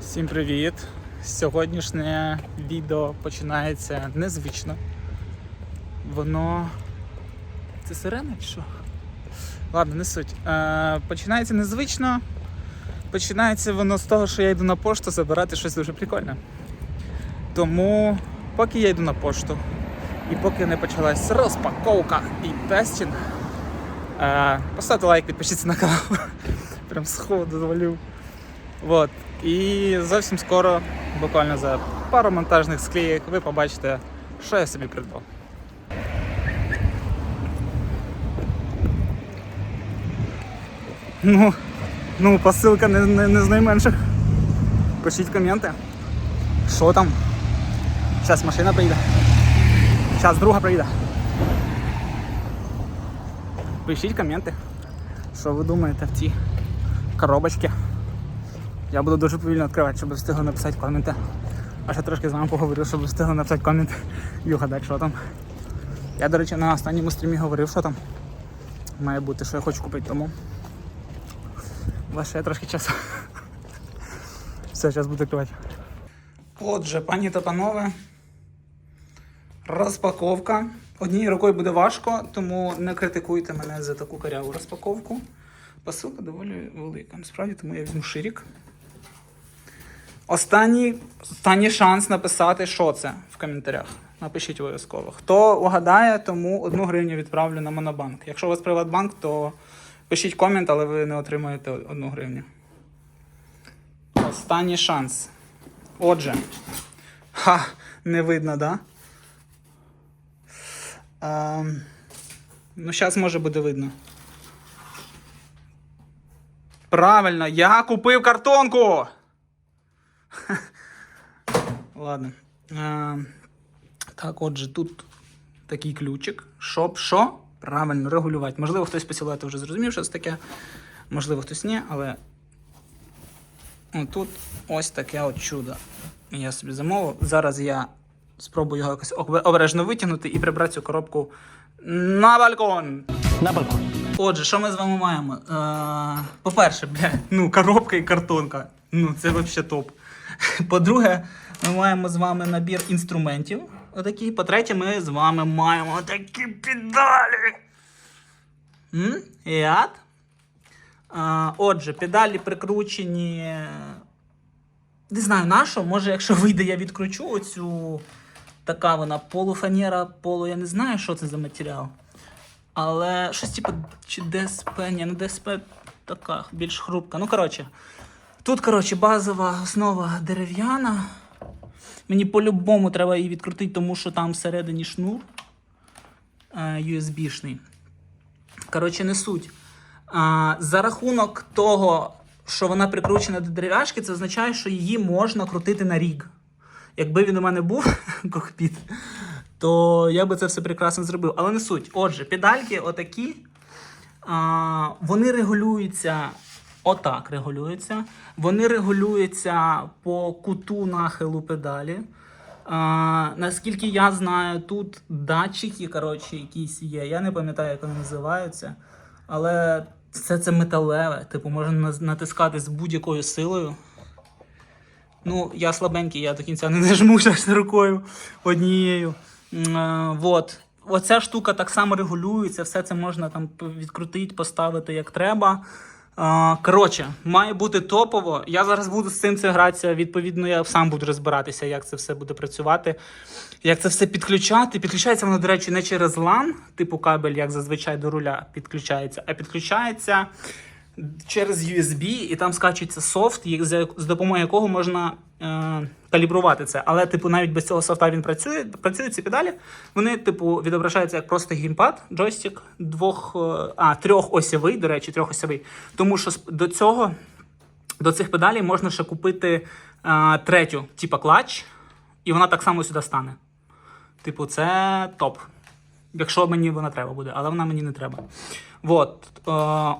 Всім привіт! Сьогоднішнє відео починається незвично. Воно. Це сирена чи що? Ладно, не суть. Е, починається незвично. Починається воно з того, що я йду на пошту забирати щось дуже прикольне. Тому, поки я йду на пошту, і поки не почалась розпаковка і тестінг, поставте лайк, підпишіться на канал. Прям сходу завалив. Вот. І зовсім скоро, буквально за пару монтажних склеїк, ви побачите, що я собі придбав. Ну, ну посилка не, не, не з найменших. Пишіть коменти. Що там? Зараз машина приїде. Зараз друга приїде. Пишіть коменти. Що ви думаєте в цій коробочці? Я буду дуже повільно відкривати, щоб встигли написати коменти. А ще трошки з вами поговорю, щоб встигли написати комент і угадати, що там. Я, до речі, на останньому стрімі говорив, що там має бути, що я хочу купити, тому. У вас трошки часу. Все, зараз буду відкривати. Отже, пані та панове, розпаковка. Однією рукою буде важко, тому не критикуйте мене за таку каряву розпаковку. Посилка доволі велика. Насправді, тому я візьму ширік. Останній, останній шанс написати, що це в коментарях. Напишіть обов'язково. Хто угадає, тому одну гривню відправлю на Монобанк. Якщо у вас Приватбанк, то пишіть комент, але ви не отримаєте одну гривню. Останній шанс. Отже. Ха, не видно, да? Ем, ну, зараз може буде видно. Правильно, я купив картонку. Ладно. Е, так, отже, тут такий ключик. Щоб що? Правильно регулювати. Можливо, хтось по вже зрозумів, що це таке. Можливо, хтось ні, але тут ось таке от чудо. Я собі замовив. Зараз я спробую його якось обережно витягнути і прибрати цю коробку на балкон. На балкон. Отже, що ми з вами маємо? Е, по-перше, бля, ну, коробка і картонка. Ну, це взагалі топ. По-друге, ми маємо з вами набір інструментів. Отакий. По-третє, ми з вами маємо такі педалі. М? Яд. Е, отже, педалі прикручені. Не знаю на що. Може, якщо вийде, я відкручу оцю. Така вона полуфанера, полу, я не знаю, що це за матеріал. Але щось типу, чи ДСП, ні, ну ДСП така більш хрупка. Ну, коротше, тут, коротше, базова основа дерев'яна. Мені по-любому треба її відкрутити, тому що там всередині шнур е, USB-шний. Коротше, не суть. За рахунок того, що вона прикручена до дерев'яшки, це означає, що її можна крутити на ріг. Якби він у мене був кокпіт, то я би це все прекрасно зробив. Але не суть. Отже, педальки отакі. А, вони регулюються. Отак регулюються. Вони регулюються по куту нахилу педалі. А, наскільки я знаю, тут датчики, коротше, якісь є. Я не пам'ятаю, як вони називаються. Але все це металеве. Типу, можна натискати з будь-якою силою. Ну, я слабенький, я до кінця не нажму зараз рукою однією. Е, Вот. Оця штука так само регулюється, все це можна там відкрутити, поставити як треба. Е, Коротше, має бути топово. Я зараз буду з цим це гратися. Відповідно, я сам буду розбиратися, як це все буде працювати, як це все підключати. Підключається воно, до речі, не через LAN, типу кабель, як зазвичай до руля підключається, а підключається через USB, і там скачується софт, з допомогою якого можна е, калібрувати це. Але, типу, навіть без цього софта він працює. Працюють ці педалі. Вони, типу, відображаються як просто геймпад, джойстик, двох, е, а, трьохосєвий, до речі, трьохосєвий. Тому що до цього, до цих педалей можна ще купити е, третю, типу клач, і вона так само сюди стане. Типу, це топ. Якщо мені вона треба буде, але вона мені не треба. От. Е,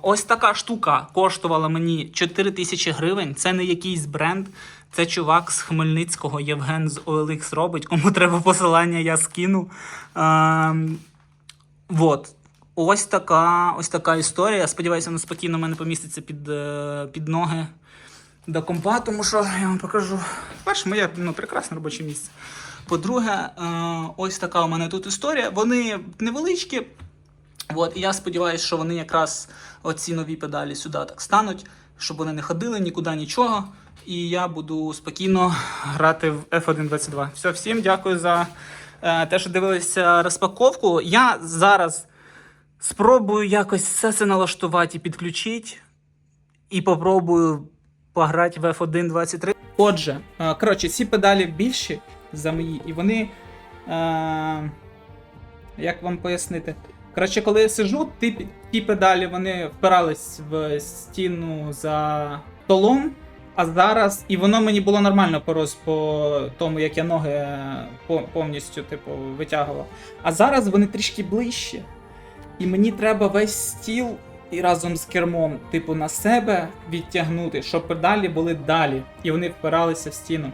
ось така штука коштувала мені 4 тисячі гривень. Це не якийсь бренд. Це чувак з Хмельницького, Євген з OLX робить. Кому треба посилання, я скину. Е, вот. ось така, ось така історія. Сподіваюся, вона спокійно в мене поміститься під, е, під ноги до компа, тому що я вам покажу. Перше, моє ну, прекрасне робоче місце. По-друге, е, ось така у мене тут історія. Вони невеличкі. От, і я сподіваюся, що вони якраз оці нові педалі сюди так стануть, щоб вони не ходили нікуди нічого. І я буду спокійно грати в F1.22. Все, всім дякую за е, те, що дивилися розпаковку. Я зараз спробую якось все це налаштувати і підключити. І попробую пограти в F1.23. Отже, е, коротше, ці педалі більші за мої, і вони. Е, як вам пояснити? Коротше, коли я сижу, ті, ті педалі вони впирались в стіну за столом, а зараз. І воно мені було нормально по роз по тому, як я ноги е, повністю типу, витягував. А зараз вони трішки ближче. І мені треба весь стіл і разом з кермом, типу, на себе відтягнути, щоб педалі були далі, і вони впиралися в стіну.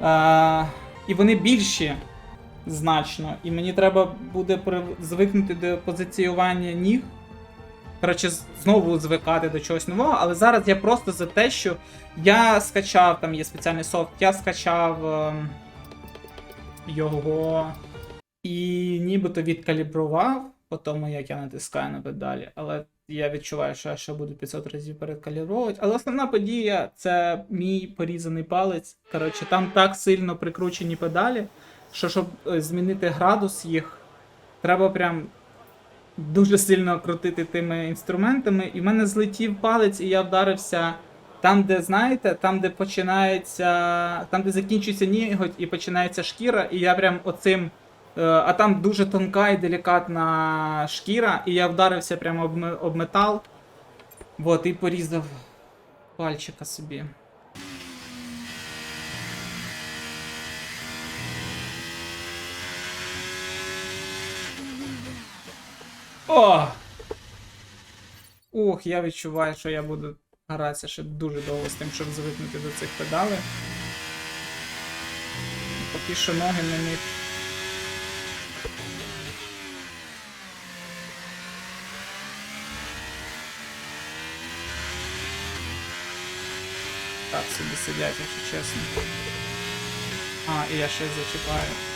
А, і вони більші значно. І мені треба буде звикнути до позиціювання ніг. Коротше, знову звикати до чогось нового, але зараз я просто за те, що я скачав, там є спеціальний софт, я скачав ем, його і нібито відкалібрував по тому, як я натискаю на педалі. Але я відчуваю, що я ще буду 500 разів передкалібровувати. Але основна подія це мій порізаний палець. Коротше, там так сильно прикручені педалі, що щоб е, змінити градус їх, треба прям дуже сильно крутити тими інструментами. І в мене злетів палець, і я вдарився там, де, знаєте, там, де починається. Там, де закінчується ніготь і починається шкіра, і я прям оцим. е, А там дуже тонка і делікатна шкіра, і я вдарився прямо об, метал. Вот, і порізав пальчика собі. О! Ух, я відчуваю, що я буду гратися ще дуже довго з тим, щоб звикнути до цих педалей. Поки що ноги на них. Так собі сидять, якщо чесно. А, і я ще зачіпаю.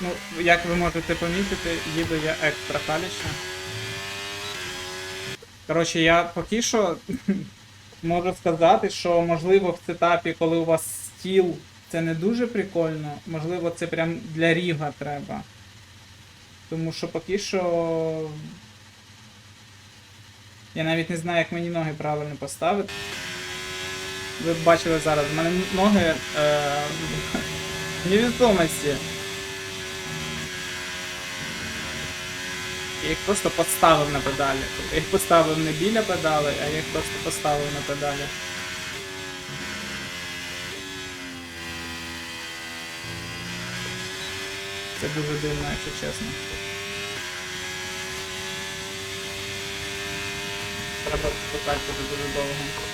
Ну, як ви можете помітити, їду я екстра калічно. Коротше, я поки що можу сказати, що можливо в сетапі, коли у вас стіл, це не дуже прикольно. Можливо, це прям для ріга треба. Тому що поки що. Я навіть не знаю, як мені ноги правильно поставити. Ви б бачили зараз, в мене ноги е, невідомості. Я їх просто поставив на педалі. Я їх поставив не біля педалі, а їх просто поставив на педалі. Це дуже дивно, якщо чесно. Треба покачати дуже довго.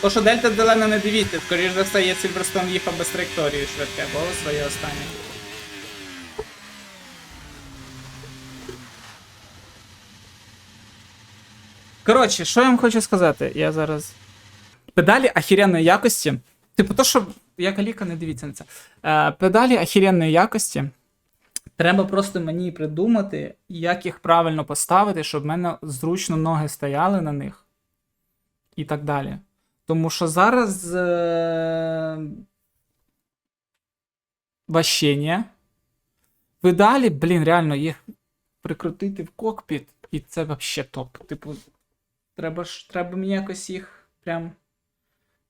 То, що Дельта зелена не дивіться, скоріш за все, є Сільверстон їхав без траєкторії швидке, було своє останнє. Коротше, що я вам хочу сказати? Я зараз. Педалі ахіренної якості. Типу, то, що. Я каліка, не дивіться на це. Е, педалі ахіренної якості. Треба просто мені придумати, як їх правильно поставити, щоб в мене зручно ноги стояли на них. І так далі. Тому що зараз. Е... Ващення. Педалі, блін, реально, їх прикрутити в кокпіт, і це взагалі топ. Типу, треба ж треба мені якось їх прям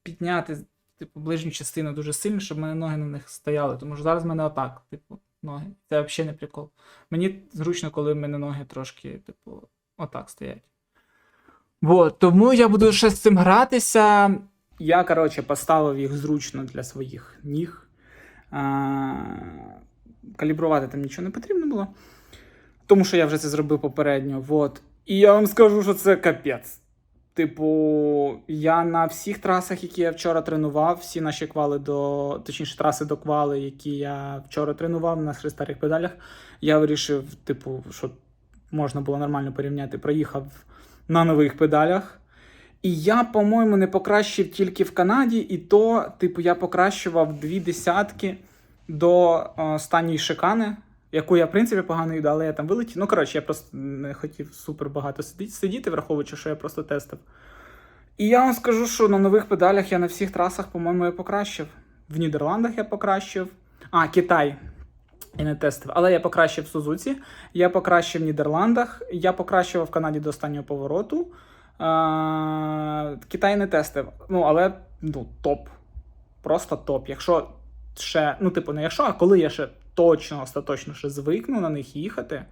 підняти, типу, ближню частину дуже сильно, щоб в мене ноги на них стояли. Тому що зараз в мене отак, типу, ноги. Це взагалі не прикол. Мені зручно, коли в мене ноги трошки, типу, отак стоять. Вот, тому я буду ще з цим гратися. Я, коротше, поставив їх зручно для своїх ніг. А, калібрувати там нічого не потрібно було. Тому що я вже це зробив попередньо. Вот. І я вам скажу, що це капець. Типу, я на всіх трасах, які я вчора тренував, всі наші квали до, точніше, траси до квали, які я вчора тренував на старих педалях, я вирішив, типу, що можна було нормально порівняти. Проїхав на нових педалях. І я, по-моєму, не покращив тільки в Канаді, і то, типу, я покращував дві десятки до е, останньої шикани, яку я, в принципі, погано їду, але я там вилетів. Ну, коротше, я просто не хотів супер багато сидіти, враховуючи, що я просто тестив. І я вам скажу, що на нових педалях я на всіх трасах, по-моєму, я покращив. В Нідерландах я покращив. А, Китай. Я не тестив, але я покращив в Сузуці, я покращив в Нідерландах, я покращував в Канаді до останнього повороту. Китай не тестив. Ну, але ну, топ. Просто топ. Якщо ще, ну, типу, не якщо, а коли я ще точно, остаточно ще звикну на них їхати,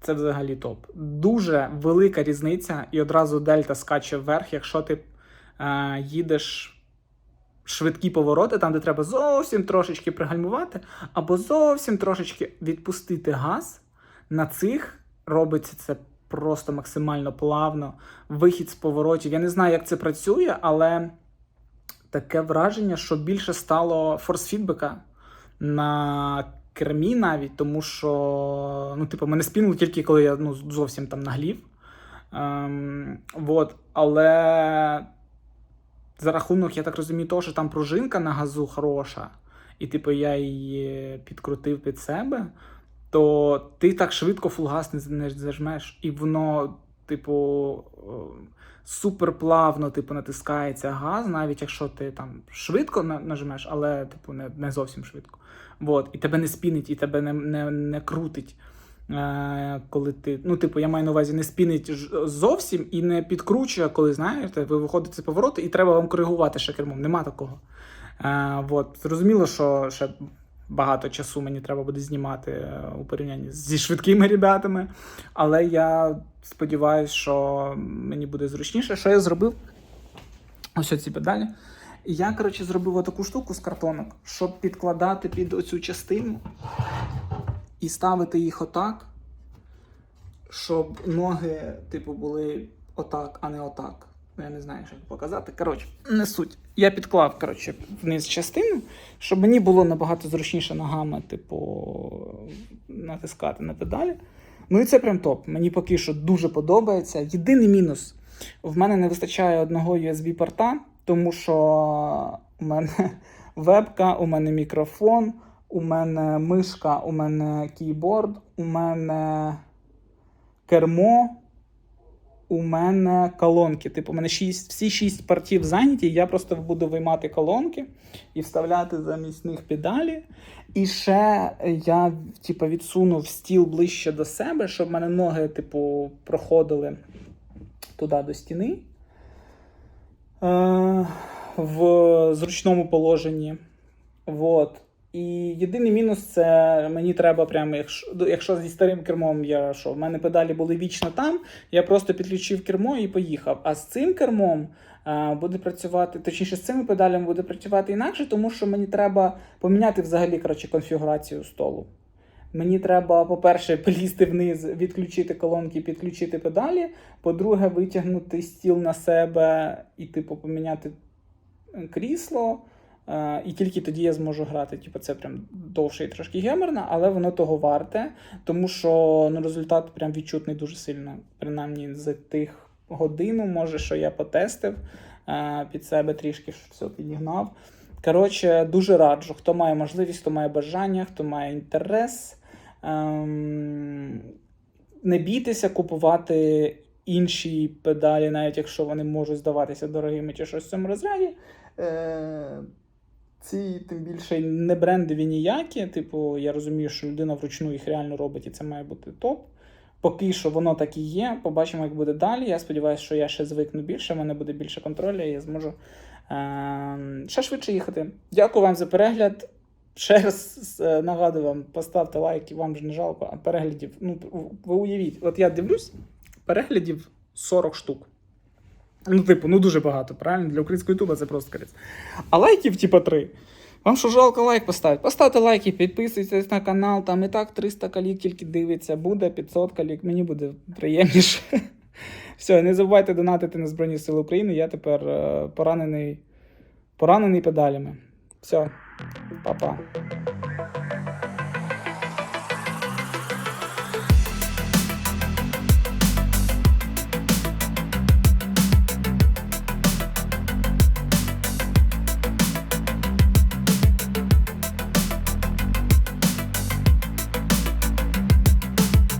це взагалі топ. Дуже велика різниця, і одразу дельта скаче вверх, якщо ти е, їдеш швидкі повороти, там, де треба зовсім трошечки пригальмувати, або зовсім трошечки відпустити газ. На цих робиться це просто максимально плавно. Вихід з поворотів. Я не знаю, як це працює, але таке враження, що більше стало форс-фідбека на кермі навіть, тому що, ну, типу, мене спінило тільки коли я ну, зовсім там наглів. Ем, вот, але за рахунок, я так розумію, того, що там пружинка на газу хороша, і типу я її підкрутив під себе, то ти так швидко фулгас не, не зажмеш, і воно, типу, супер плавно типу, натискається газ, навіть якщо ти там швидко на- нажмеш, але типу, не, не зовсім швидко. Вот. І тебе не спінить, і тебе не, не, не крутить. Е, коли ти, ну, типу, я маю на увазі, не спінить зовсім і не підкручує, коли знаєте, ви виходите з повороту, і треба вам коригувати ще кермом. Нема такого. Е, вот. Зрозуміло, що ще багато часу мені треба буде знімати е, у порівнянні зі швидкими ребятами. Але я сподіваюся, що мені буде зручніше. Що я зробив? Ось ці педалі. Я, коротше, зробив таку штуку з картонок, щоб підкладати під оцю частину і ставити їх отак, щоб ноги, типу, були отак, а не отак. Ну, Я не знаю, що показати. Коротше, не суть. Я підклав, коротше, вниз частину, щоб мені було набагато зручніше ногами, типу, натискати на педалі. Ну і це прям топ. Мені поки що дуже подобається. Єдиний мінус: в мене не вистачає одного USB-порта, тому що у мене вебка, у мене мікрофон, у мене мишка, у мене кейборд, у мене кермо, у мене колонки. Типу, у мене шість, всі шість портів зайняті. Я просто буду виймати колонки і вставляти замість них педалі. І ще я типу, відсунув стіл ближче до себе, щоб в мене ноги, типу, проходили туди до стіни. Е, в зручному положенні. Вот. І єдиний мінус це мені треба прямо, якщо, якщо зі старим кермом я що, в мене педалі були вічно там, я просто підключив кермо і поїхав. А з цим кермом буде працювати, точніше, з цими педалями буде працювати інакше, тому що мені треба поміняти взагалі коротше, конфігурацію столу. Мені треба, по-перше, полізти вниз, відключити колонки, підключити педалі. По-друге, витягнути стіл на себе і, типу, поміняти е, крісло. Е, І тільки тоді я зможу грати. Типу, це прям довше і трошки геморно, але воно того варте, тому що ну, результат прям відчутний дуже сильно. Принаймні за тих годину, може, що я потестив е, під себе трішки все підігнав. Коротше, дуже раджу. Хто має можливість, хто має бажання, хто має інтерес. Ем, не бійтеся купувати інші педалі, навіть якщо вони можуть здаватися дорогими чи щось в цьому розряді. Е, ці тим більше не брендові ніякі. Типу, я розумію, що людина вручну їх реально робить, і це має бути топ. Поки що воно так і є. Побачимо, як буде далі. Я сподіваюся, що я ще звикну більше, в мене буде більше контролю, і я зможу е- ще швидше їхати. Дякую вам за перегляд. Ще раз е, нагадую вам, поставте лайк, вам ж не жалко, а переглядів. Ну, ви уявіть, от я дивлюсь, переглядів 40 штук. Ну, типу, ну дуже багато, правильно? Для українського ютуба це просто корець. А лайків, типа, 3. Вам що жалко лайк поставити? Поставте лайки, підписуйтесь на канал, там і так 300 калік тільки дивиться, буде 500 калік, мені буде приємніше. Все, не забувайте донатити на Збройні Сили України. Я тепер е, поранений, поранений педалями. Все, па-па.